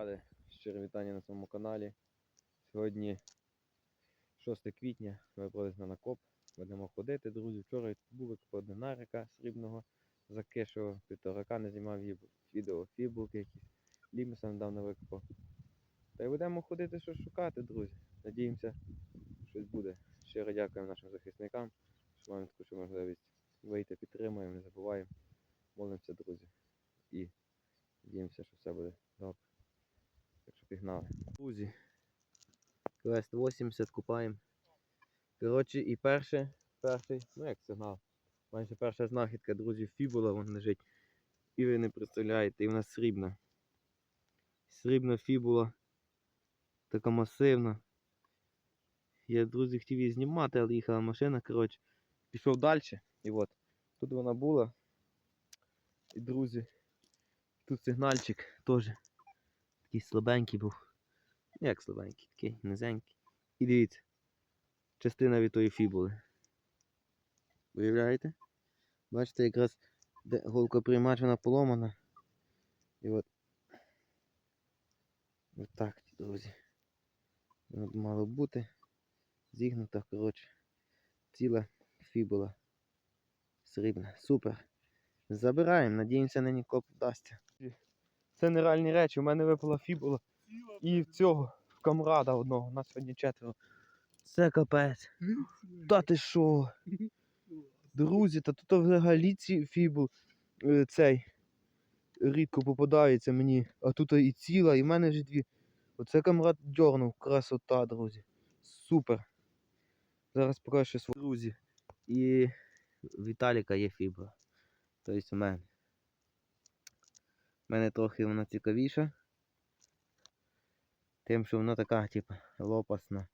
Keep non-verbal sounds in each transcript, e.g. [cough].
Ради щире вітання на своєму каналі. Сьогодні 6 квітня, вибрались на накоп. Будемо ходити, друзі. Вчора був викопав динарика срібного закишого, півторака не знімав віб- відео, фібулки якісь. Ліміса недавно викопав. Та й будемо ходити щось шукати, друзі. Надіємося, щось буде. Щиро дякуємо нашим захисникам, що маємо таку можливість вийти, підтримуємо, не забуваємо. Молимося, друзі. І надіємося, що все буде добре. Так що пігнали. Друзі. Квест 80 купаємо. Коротше, і перше, перший, ну як сигнал. Майже перша знахідка, друзі, фібула вон лежить. І ви не представляєте, і вона срібна. Срібна фібула. Така масивна. Я, друзі, хотів її знімати, але їхала машина, коротше. Пішов далі. І от. Тут вона була. І, друзі, тут сигнальчик теж. Такий слабенький був. Ну, Як слабенький, такий низенький. І дивіться, частина від тої фібули. Уявляєте? Бачите, якраз де голка приймач вона поломана. І от. От так, друзі. От мало бути. Зігнута, коротше. Ціла фібула. Срібна. Супер. Забираємо, надіємося, нині коп вдасться. Це нереальні речі. У мене випала фібула. І в цього, камрада одного, у нас сьогодні четверо. Це капець. Та ти що? Друзі, та тут взагалі ці фібул е, цей рідко попадається мені, а тут і ціла, і в мене вже дві. Оце камрад дьорнув, красота, друзі. Супер. Зараз покажу свої друзі. І Віталіка є фібула. Тобто у мене. У мене трохи вона цікавіша. Тим, що вона така, типу, лопасна,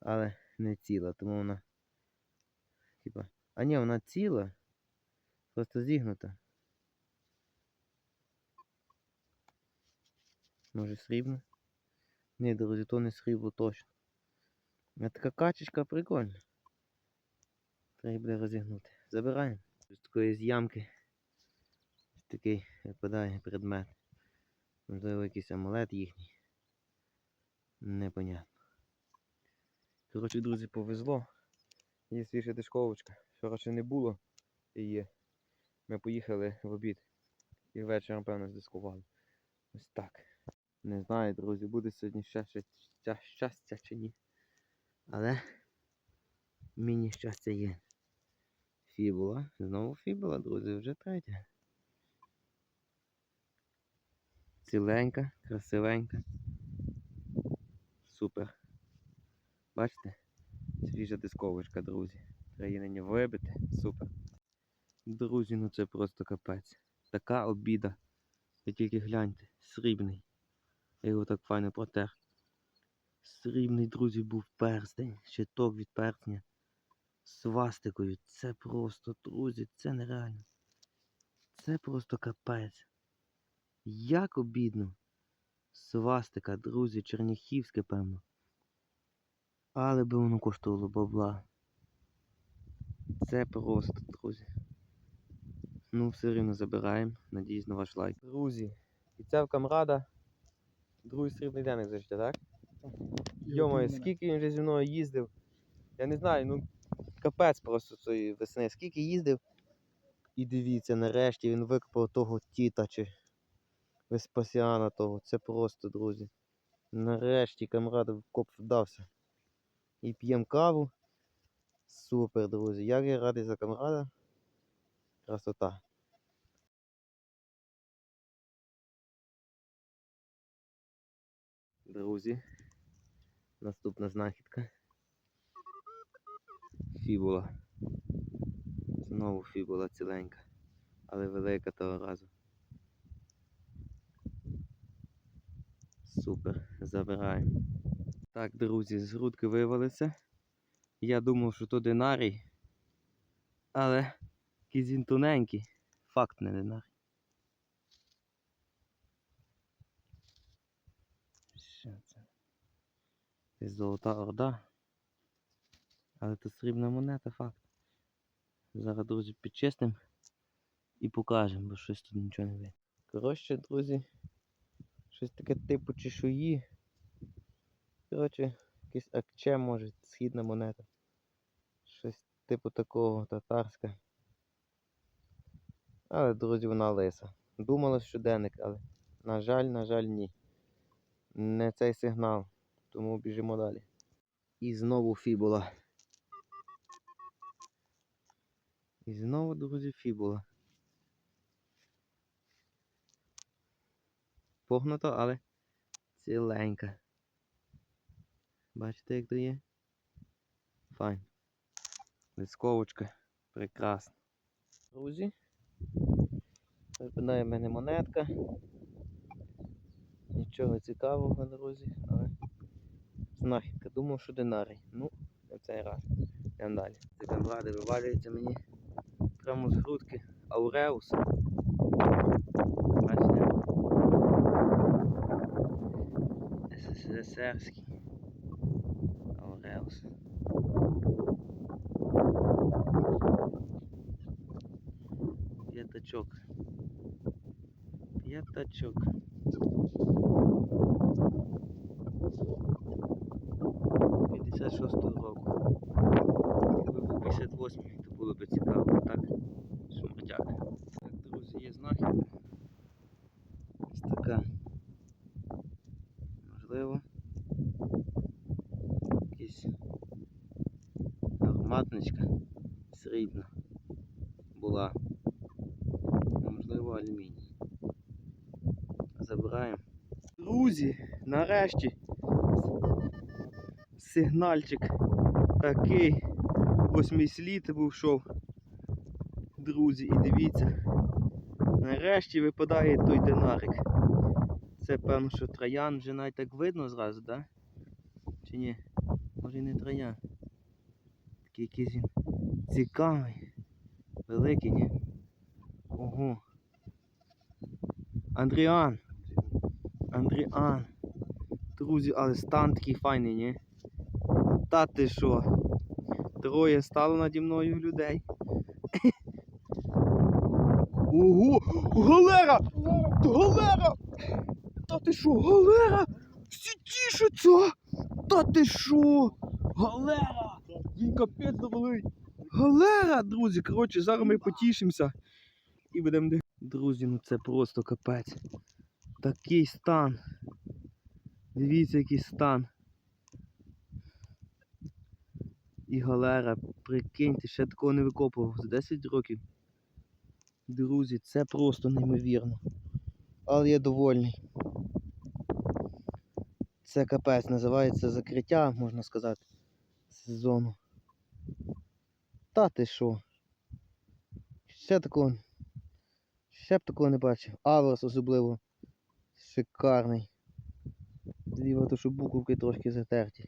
але не ціла, тому вона. Типа. А ні, вона ціла. Просто зігнута. Може срібна? Ні, друзі, то не срібло точно. А така качечка прикольна. Треба буде розігнути. Забираємо. З такої з ямки. Такий випадає предмет. Можливо, якийсь амулет їхній. Непонятно. Коротше, друзі, повезло. Є свіжа дишковочка. Вчора ще не було її. Ми поїхали в обід. І ввечері, напевно, здискували. Ось так. Не знаю, друзі, буде сьогодні щастя, щастя, чи ні. Але міні щастя є. Фібула. Знову фібула, друзі, вже третя. Ціленька, красивенька. Супер. Бачите? Свіжа дисковочка, друзі. Її вибити. Супер. Друзі, ну це просто капець. Така обіда. Ви тільки гляньте, срібний. Я його так файно протер. Срібний, друзі, був перстень, щиток від перстня. Свастикою. Це просто, друзі, це нереально. Це просто капець. Як обідно. Свастика, друзі, черніхівське, певно. Але би воно коштувало бабла. Це просто, друзі. Ну, все рівно забираємо. Надіюсь на ваш лайк. Друзі, і це в камрада. Другий срібний денник за життя, так? Йомаю, скільки він вже зі мною їздив. Я не знаю, ну капець просто цієї весни. Скільки їздив. І дивіться, нарешті він викопав того тіта чи Веспасіана того. Це просто, друзі. Нарешті камрад в коп вдався. І п'ємо каву. Супер, друзі. Як я радий за камрада. Красота. Друзі. Наступна знахідка. Фібула. Знову фібула ціленька. Але велика того разу. Супер, забираємо. Так, друзі, з грудки вивалися. Я думав, що то динарій. Але він тоненький. Факт не динарій. Що це? Це золота орда. Але це срібна монета, факт. Зараз, друзі, підчистимо і покажемо, бо щось тут нічого не видно. Коротше, друзі, Щось таке типу чешуї. Коротше, якийсь акче може, східна монета. Щось типу такого татарська. Але, друзі, вона лиса. Думала щоденник, але, на жаль, на жаль, ні. Не цей сигнал. Тому біжимо далі. І знову фібула. І знову, друзі, фібула. Погнуто, але ціленька. Бачите, як то є? Файн. Лисковочка. Прекрасно. Друзі. Випадає в мене монетка. Нічого цікавого, друзі, але знахідка. Думав, що динарій. Ну, в цей раз. Йдемо далі. Це камради вивалюється мені прямо з грудки. Ауреус. Бачите? СССРський. Else П'ятачок. П'ятачок. П'ятдесят шостого року. Якби був 58 то було б цікаво, а так шумрдяк. Так, друзі, є знахідка. Ось така. Можливо. Якась гарматничка срібна була. А Можливо, алюміній. Забираємо. Друзі, нарешті сигнальчик такий восьмисліт був шов. Друзі, і дивіться. Нарешті випадає той динарик. Це певно, що троян вже навіть так видно зразу, да? Чи ні? Може і не троян. Такий якийсь він цікавий. Великий, ні? Ого. Андріан. Андріан. Друзі, але стан такий файний, ні? Та ти що? Троє стало наді мною людей. [laughs] Ого! Галера! Галера! Та ти що, галера? Всі тішаться! Та ти що? Галера! Їй капець довели. Галера, друзі, коротше, зараз ми потішимося і будемо де. Друзі, ну це просто капець. Такий стан. Дивіться, який стан. І галера, прикиньте, ще такого не викопував за 10 років. Друзі, це просто неймовірно. Але я довольний. Це капець, називається закриття, можна сказати, сезону. Та ти що? Ще такого. Ще б такого не бачив. Аврос особливо. Шикарний. Зліва то, що буковки трошки затерті.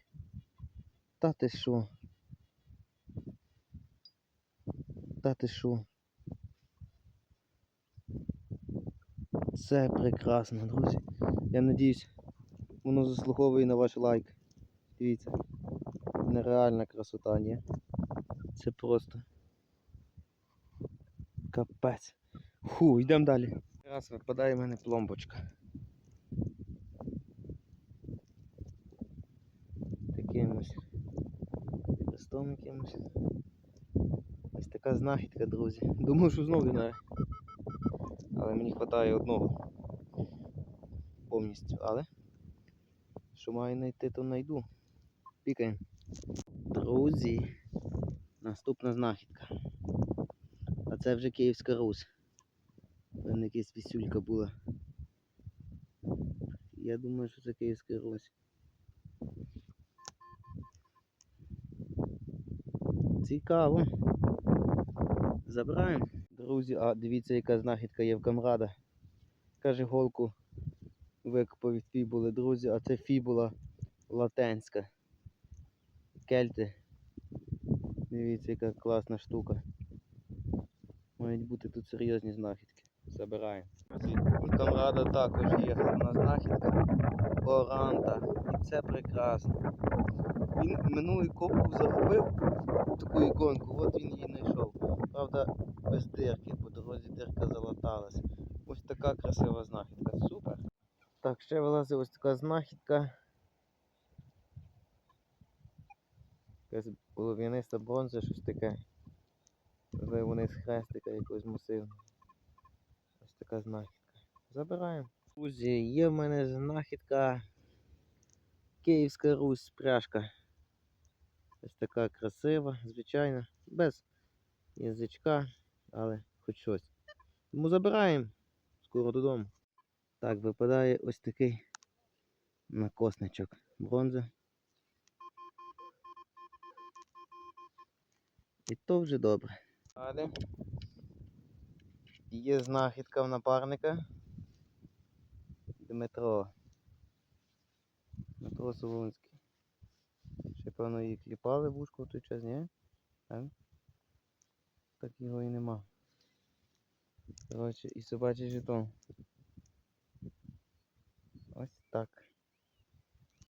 Та ти що? Та ти що? Це прекрасно, друзі. Я надіюсь, воно заслуговує на ваш лайк. Дивіться. Нереальна красота, ні? Це просто капець. Фу, йдемо далі. Раз випадає в мене пломбочка. Таким ось хрестом якимось. Ось така знахідка, друзі. Думав, що знову динар. Але мені вистачає одного повністю. Але що маю знайти, то знайду. Пікаємо. Друзі, наступна знахідка. А це вже Київська Русь. Певно, якась вісюлька була. Я думаю, що це Київська Русь. Цікаво. Забираємо. Друзі, а дивіться, яка знахідка є в камрада. Каже, голку викопав від фібули, друзі, а це фібула латенська. Кельти. Дивіться, яка класна штука. Мають бути тут серйозні знахідки. Забираємо. У камрада також є гарна знахідка. Оранта. І це прекрасно. Він минулий копку загубив таку іконку, от він її знайшов. Правда, без дирки, по дорозі дирка залаталась. Ось така красива знахідка. Супер. Так, ще вилазить ось така знахідка. Якась полов'яниста бронза, щось таке. Можливо, вони з хрестика якогось масивного. Ось така знахідка. Забираємо. Друзі, є в мене знахідка Київська Русь пряжка. Ось така красива, звичайно, без язичка, але хоч щось. Тому забираємо скоро додому. Так, випадає ось такий накосничок бронзи. І то вже добре. Далі. Є знахідка в напарника. Дмитро. Дмитро Солунський. Ще певно її кліпали в ушко в той час, ні? Так? Так його і нема. Коротше, і собачий жетон. Ось так.